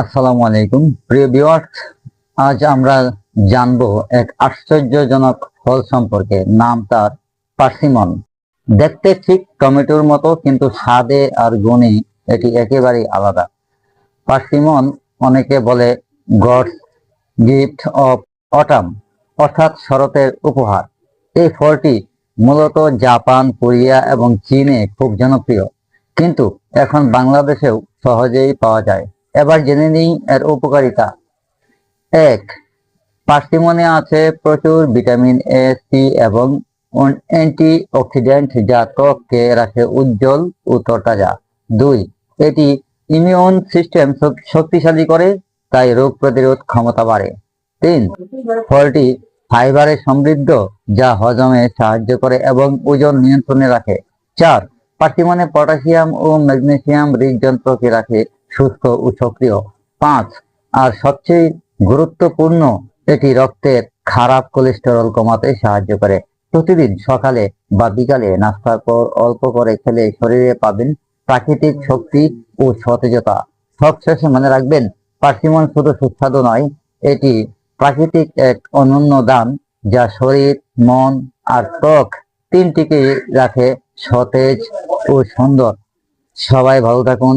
আসসালামু আলাইকুম প্রিয় ভিউয়ার্স, আজ আমরা জানব এক আশ্চর্যজনক ফল সম্পর্কে, নাম তার পার্সিমন। দেখতে ঠিক টমেটোর মতো, কিন্তু স্বাদে আর গুণে এটি একেবারেই আলাদা। পার্সিমন অনেকে বলে গডস, গিফট অফ অটাম, অর্থাৎ শরতের উপহার। এই ফলটি মূলত জাপান, কোরিয়া এবং চীনে খুব জনপ্রিয়। কিন্তু এখন বাংলাদেশেও সহজেই পাওয়া যায়। এবার জেনে নিই এর উপকারিতা। এক, পার্সিমনে আছে প্রচুর ভিটামিন এ, সি এবং অ্যান্টি অক্সিডেন্ট যা ত্বককে রাখে উজ্জ্বল ও তরতাজা। দুই, এটি ইমিউন সিস্টেম শক্তিশালী করে, তাই রোগ প্রতিরোধ ক্ষমতা বাড়ে। তিন, ফলটি ফাইবারে সমৃদ্ধ, যা হজমে সাহায্য করে এবং ওজন নিয়ন্ত্রণে রাখে। চার, পার্সিমনে পটাশিয়াম ও ম্যাগনেসিয়াম হৃদযন্ত্রকে রাখে সুস্থ ও সক্রিয়। পাঁচ, আর সবচেয়ে গুরুত্বপূর্ণ, এটি রক্তের খারাপ কোলেস্টেরল কমাতে সাহায্য করে। প্রতিদিন সকালে বা বিকালে নাস্তার পর অল্প করে খেলে শরীরে পাবেন প্রাকৃতিক শক্তি ও সতেজতা। সবশেষে মনে রাখবেন, পার্সিমন শুধু সুস্বাদু নয়, এটি প্রাকৃতিক এক অনন্য দান যা শরীর, মন আর ত্বক তিনটিকে রাখে সতেজ ও সুন্দর। সবাই ভালো থাকুন